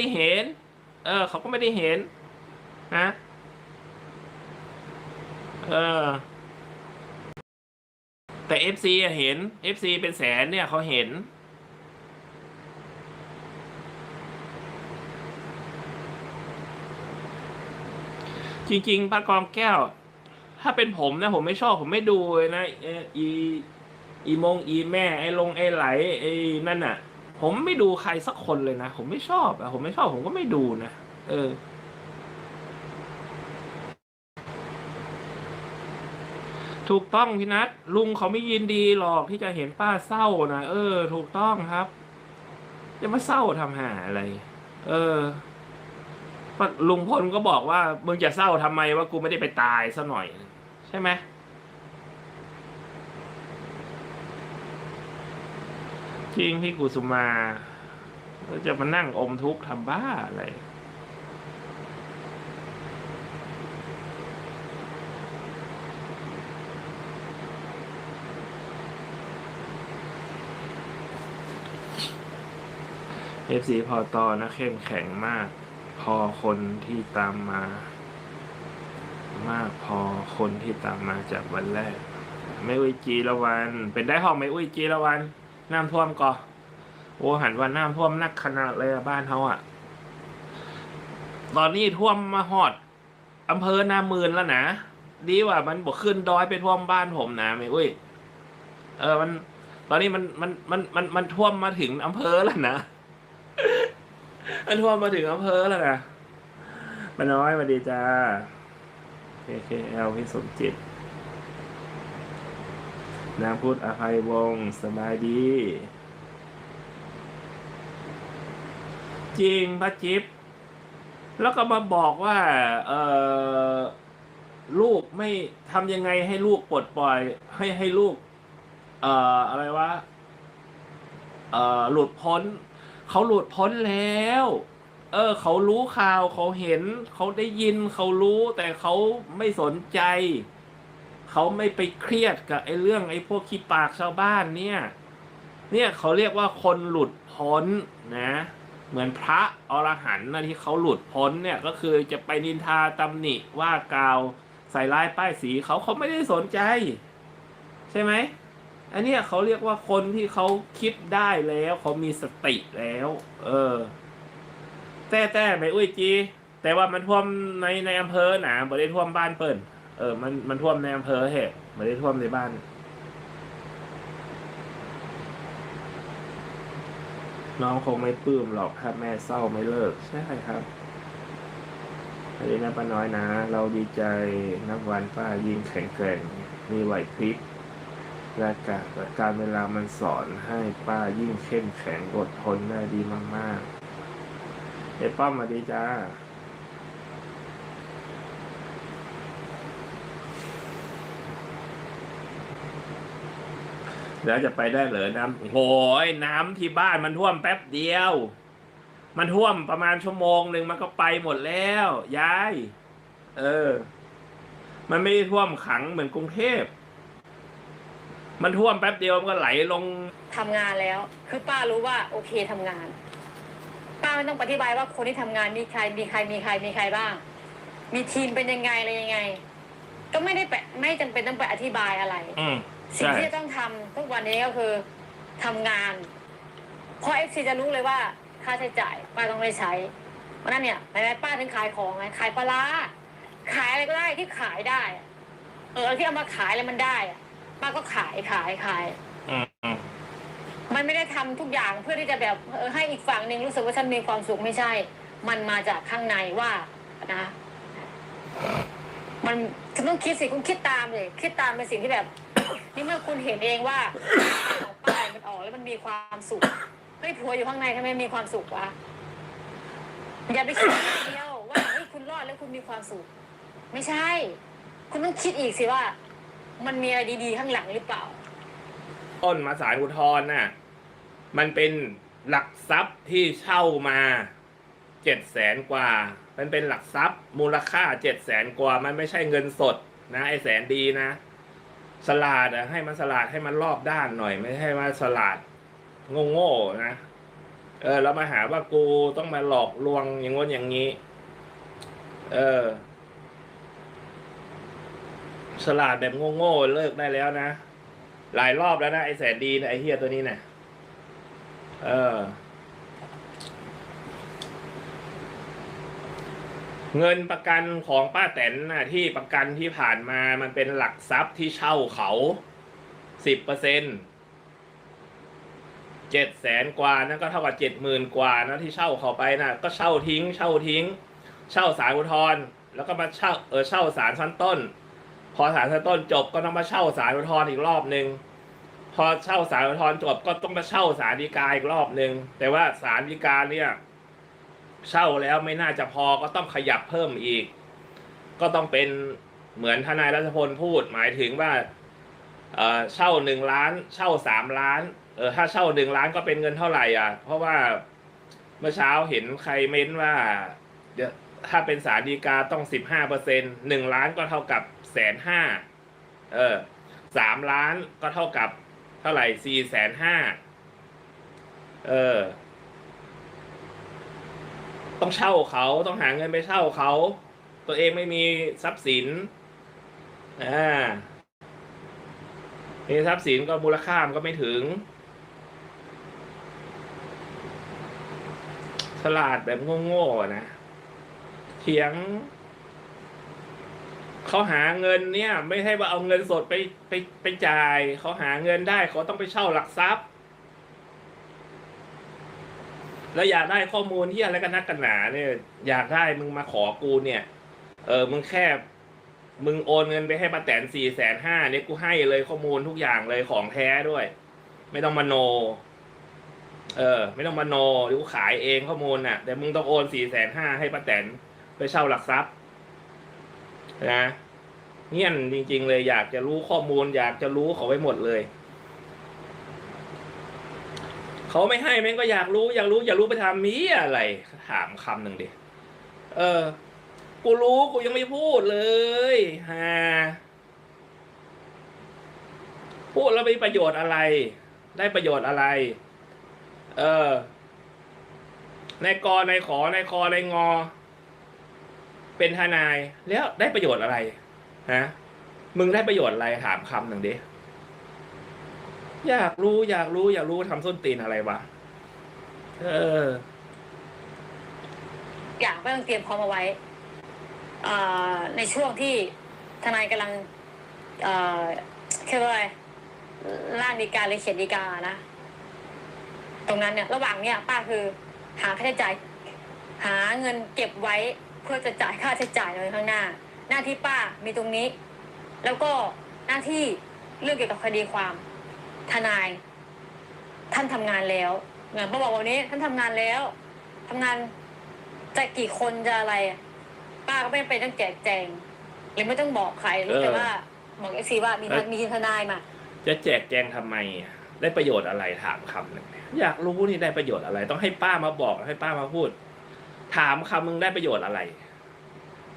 ได้เห็น เออ เขาก็ไม่ได้เห็น นะ เออ แต่เอฟซีเห็นเอฟซีเป็นแสนเนี่ยเขาเห็น จริงๆปากองแก้ว ถ้าเป็นผมนะ ผมไม่ชอบ ผมไม่ดูเลยนะเอ่ออีอีมงอีแม่ ไอ้ลงไอ้ไหล ไอ้นั่นน่ะ ผมไม่ดูใครสักคนเลยนะ ผมไม่ชอบอะผมไม่ชอบ ผมก็ไม่ดูนะ เออ ถูกต้องพี่นัทลุงเขาไม่ยินดีหรอกที่จะเห็นป้าเศร้านะเออ ถูกต้องครับจะมาเศร้าทำหาอะไร เออลุงพลก็บอกว่ามึงจะเศร้าทำไมว่ากูไม่ได้ไปตายซะหน่อย ใช่ไหม จริงพี่กุสุมาแล้วจะมานั่งอมทุกข์ทำบ้าอะไร เอฟซีพอตอนะเข้มแข็งมาก พอคนที่ตามมา มากพอคนที่ตามมาจากวันแรก ไม่อุ้ยจีละวัน เป็นได้ห้องไม่อุ้ยจีละวัน น้ำท่วมก่อโอ้หันวันน้ำท่วมนักขนาดเลยอะบ้านเขาอะตอนนี้ท่วมมาหอดอำเภอนามืนแล้วนะดีว่ามันบอกขึ้นดอยไปท่วมบ้านผมนะไม่อุ้ย เออมัน ตอนนี้มันมันมันมันมันท่วมมาถึงอำเภอแล้วนะมันท่วมมาถึงอำเภอแล้วนะมาน้อยสวัสดีจ้า KKL พี่สมจิต นางพุทธอภัยวงศ์สบายดี จริงพระจิ๊บแล้วก็มาบอกว่า เออลูกไม่ทำยังไงให้ลูกปลดปล่อย ให้ให้ลูก เอ่ออะไรวะเอ่อหลุดพ้น เขาหลุดพ้นแล้ว เออ เขารู้ข่าวเขาเห็น เขาได้ยินเขารู้แต่เขาไม่สนใจ เขาไม่ไปเครียดกับไอ้เรื่องไอ้พวกขี้ปากชาวบ้านเนี่ย เนี่ยเขาเรียกว่าคนหลุดพ้นนะ เหมือนพระอรหันต์นะที่เขาหลุดพ้นเนี่ยก็คือจะไปนินทาตำหนิว่ากล่าวใส่ร้ายป้ายสีเขาเขาไม่ได้สนใจ ใช่ไหมอันเนี้ยเขาเรียกว่าคนที่เขาคิดได้แล้วเขามีสติแล้ว เออ แต่แต่ไม่อุ้ยจี แต่ว่ามันท่วมในในอำเภอหนาไม่ได้ท่วมบ้านเปิ่น เออ มันมันท่วมในอำเภอเหตุไม่ได้ท่วมในบ้าน น้องคงไม่ปลื้มหรอกถ้าแม่เศร้าไม่เลิก ใช่ครับอันนี้นะป้าน้อยนะ เราดีใจนับวันป้ายิ่งแข็งแกร่ง มีไหวพริบและการการเวลามันสอนให้ป้ายิ่งเข้มแข็งอดทนได้ดีมากๆ เอ้ป้อมมาดีจ้า แล้วจะไปได้เหรอน้ำโอ้ยน้ำที่บ้านมันท่วมแป๊บเดียว มันท่วมประมาณชั่วโมงหนึ่งมันก็ไปหมดแล้วยาย เออ มันไม่ได้ท่วมขังเหมือนกรุงเทพมันท่วมแป๊บเดียวมันก็ไหลลงทำงานแล้ว คือป้ารู้ว่า โอเคทำงาน ป้าไม่ต้องอธิบายว่าคนที่ทำงานมีใครมีใครมีใครมีใครบ้าง มีทีมเป็นยังไงอะไรยังไง ก็ไม่ได้ไปไม่จำเป็นต้องไปอธิบายอะไร อืม สิ่งใช่ ที่จะต้องทำทุกวันนี้ก็คือทำงาน เพราะเอฟซีจะรู้เลยว่าค่าใช้จ่ายป้าต้องได้ใช้เพราะนั้นเนี่ยแม่ป้าถึงขายของไงขายปลาร้าขายอะไรก็ได้ที่ขายได้อะเออที่เอามาขายแล้วมันได้อะป้าก็ขายขายขาย อืมอืมมันไม่ได้ทำทุกอย่างเพื่อที่จะแบบเออให้อีกฝั่งหนึ่งรู้สึกว่าฉันมีความสุขไม่ใช่ มันมาจากข้างในว่านะ มันคุณต้องคิดสิคุณคิดตามเลยคิดตามเป็นสิ่งที่แบบ นี่เมื่อคุณเห็นเองว่าของป้ายมันออกแล้วมันมีความสุขเฮ้ยผัวอยู่ข้างในทำไมมีความสุขวะอย่าไปคิดอย่างเดียวว่าเฮ้ยคุณรอดแล้วคุณมีความสุข ไม่ใช่ คุณต้องคิดอีกสิว่า มันมีอะไรดีๆข้างหลังหรือเปล่า ต้นมาสารอุทธรณ์น่ะ มันเป็นหลักทรัพย์ที่เช่ามาเจ็ดแสนกว่า มันเป็นหลักทรัพย์มูลค่าเจ็ดแสนกว่า มันไม่ใช่เงินสดนะไอแสนดีนะ สลาดอะให้มันสลาดให้มันรอบด้านหน่อย ไม่ใช่ว่าสลาดโง่ๆนะเออแล้วมาหาว่ากูต้องมาหลอกลวงอย่างง้นอย่างนี้ เออฉลาดแบบโง่ๆเลิกได้แล้วนะ หลายรอบแล้วนะไอ้แสนดีนะไอ้เฮียตัวนี้นะเออ เงินประกันของป้าแตนนะที่ประกันที่ผ่านมามันเป็นหลักทรัพย์ที่เช่าเขาสิบเปอร์เซ็นเจ็ดแสนกว่านั่นก็เท่ากับเจ็ดหมื่นกว่านะที่เช่าเขาไปนะก็เช่าทิ้ง เช่าทิ้ง เช่าสารอุทธรณ์แล้วก็มาเช่าเออเช่าสารชั้นต้น พอสารชั้นต้นจบก็ต้องมาเช่าสารอุทธรณ์อีกรอบหนึ่งพอเช่าสารอุทธรณ์จบก็ต้องมาเช่าสารฎีกาอีกรอบหนึ่งแต่ว่าสารฎีกาเนี่ย เช่าแล้วไม่น่าจะพอก็ต้องขยับเพิ่มอีก ก็ต้องเป็นเหมือนทนายรัชพลพูดหมายถึงว่าเช่าหนึ่งล้าน เช่าสามล้านเออถ้าเช่าหนึ่งล้านก็เป็นเงินเท่าไหร่อะ เพราะว่าเมื่อเช้าเห็นใครเม้นว่าเดี๋ยวถ้าเป็นสารดีกาต้องสิบห้าเปอร์เซ็นหนึ่งล้านก็เท่ากับแสนห้าเออสามล้านก็เท่ากับเท่าไหร่สี่แสนห้าเออ ต้องเช่าเขาต้องหาเงินไปเช่าเขา ตัวเองไม่มีทรัพย์สินอ่ามีทรัพย์สินก็มูลค่ามันก็ไม่ถึง ฉลาดแบบโง่ๆนะเถียงเขาหาเงินเนี่ย ไม่ใช่ว่าเอาเงินสดไปไปไปจ่าย เขาหาเงินได้เขาต้องไปเช่าหลักทรัพย์ แล้วอยากได้ข้อมูลที่อะไรกันนักกันหนาเนี่ย อยากได้มึงมาขอกูเนี่ย เออมึงแค่มึงโอนเงินไปให้ป้าแตนสี่แสนห้าเนี่ยกูให้เลยข้อมูลทุกอย่างเลยของแท้ด้วย ไม่ต้องมาโน เออ ไม่ต้องมาโนหรือกูขายเองข้อมูลน่ะ แต่มึงต้องโอนสี่แสนห้าให้ป้าแตนไปเช่าหลักทรัพย์นะเงี้ยจริง ๆ เลยอยากจะรู้ข้อมูล อยากจะรู้เขาไว้หมดเลย เขาไม่ให้แม่งก็อยากรู้อยากรู้อยากรู้ไปทำมีอะไร ถามคำหนึ่งดิ เออ กูรู้กูยังไม่พูดเลยฮะพูดแล้วมีประโยชน์อะไร ได้ประโยชน์อะไร เออ ในกอในขอในคอในงอ เป็นทนาย แล้วได้ประโยชน์อะไรฮะมึงได้ประโยชน์อะไรถามคำหนึ่งดิ อยากรู้อยากรู้ อยากรู้ทำส้นตีนอะไรวะเออ อยางก็ต้องเตรียมพร้อมเอาไว้เอ่อในช่วงที่ทนายกำลังเอ่อเรียกว่าอะไรร่างดีกาหรือเขียนดีกานะ ตรงนั้นเนี่ย ระหว่างเนี่ยป้าคือหาค่าใช้จ่าย หาเงินเก็บไว้เพื่อจะจ่ายค่าใช้จ่ายในข้างหน้า หน้าที่ป้ามีตรงนี้ แล้วก็หน้าที่เรื่องเกี่ยวกับคดีความ ทนาย ท่านทำงานแล้วเหมือนป้าบอกวันนี้ ท่านทำงานแล้วทำงานจะกี่คนจะอะไรอะป้าก็ไม่เป็นต้องแจกแจงหรือไม่ต้องบอกใครรู้แต่เออว่าบอกเอฟซีว่ามีเอ้ยมีทีมทนายมาจะแจกแจงทำไมอะได้ประโยชน์อะไรถามคำหนึ่งเนี่ยอยากรู้นี่ได้ประโยชน์อะไร ต้องให้ป้ามาบอกให้ป้ามาพูด ถามคำมึงได้ประโยชน์อะไร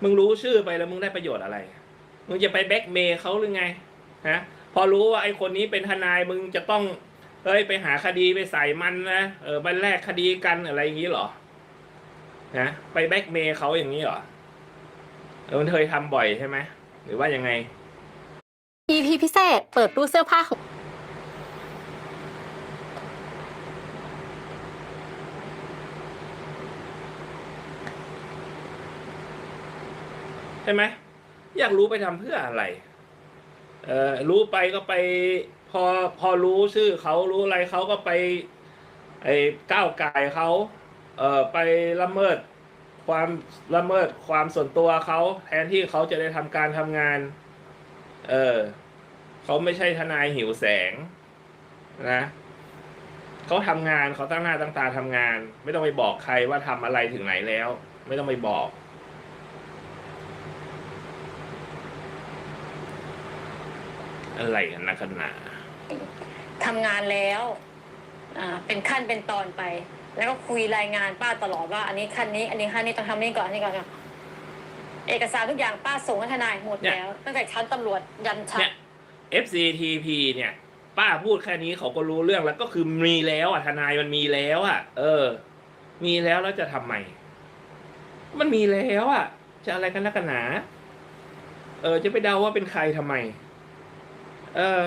มึงรู้ชื่อไปแล้วมึงได้ประโยชน์อะไร มึงจะไปแบ็กเมย์เขาหรือไงฮะ พอรู้ว่าไอ้คนนี้เป็นทนายมึงจะต้องเอ้ยไปหาคดีไปใส่มันนะเออไปแลกคดีกันอะไรอย่างนี้เหรอนะไปแบ็กเมย์เขาอย่างนี้เหรอเออมันเคยทำบ่อยใช่ไหมหรือว่ายังไง EP พิเศษ เปิดตู้เสื้อผ้าของใช่ไหมอยากรู้ไปทำเพื่ออะไร เออรู้ไปก็ไปพอพอรู้ชื่อเขารู้อะไรเขาก็ไป ไอ้ก้าวไก่เขาเออไปละเมิดความละเมิดความส่วนตัวเขาแทนที่เขาจะได้ทำการทำงาน เออเขาไม่ใช่ทนายหิวแสงนะเขาทำงานเขาตั้งหน้าตั้งตาทำงาน ไม่ต้องไปบอกใครว่าทำอะไรถึงไหนแล้ว ไม่ต้องไปบอก อะไรกันนะขนาดทำงานแล้วอ่าเป็นขั้นเป็นตอนไป แล้วก็คุยรายงานป้าตลอดว่า อันนี้ขั้นนี้ อันนี้ขั้นนี้ต้องทำนี่ก่อนอันนี้ก่อนเอกสารทุกอย่างป้าส่งให้ทนายหมดแล้ว ตั้งแต่ชั้นตำรวจยันชั้นเนี่ย FCTP เนี่ย ป้าพูดแค่นี้เขาก็รู้เรื่องแล้วก็คือมีแล้วอะทนายมันมีแล้วอะ เออ มีแล้วแล้วจะทำไมมันมีแล้วอะ จะอะไรกันนักกันหนา เออ จะไปเดาว่าเป็นใครทำไม เออ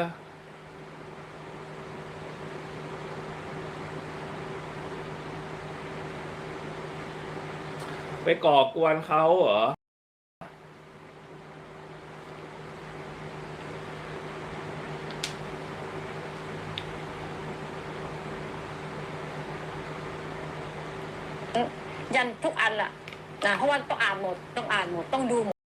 ไปก่อกวนเขาเหรอยันทุกอันล่ะนะเพราะว่าต้องอ่านหมด ต้องอ่านหมด ต้องดูหมด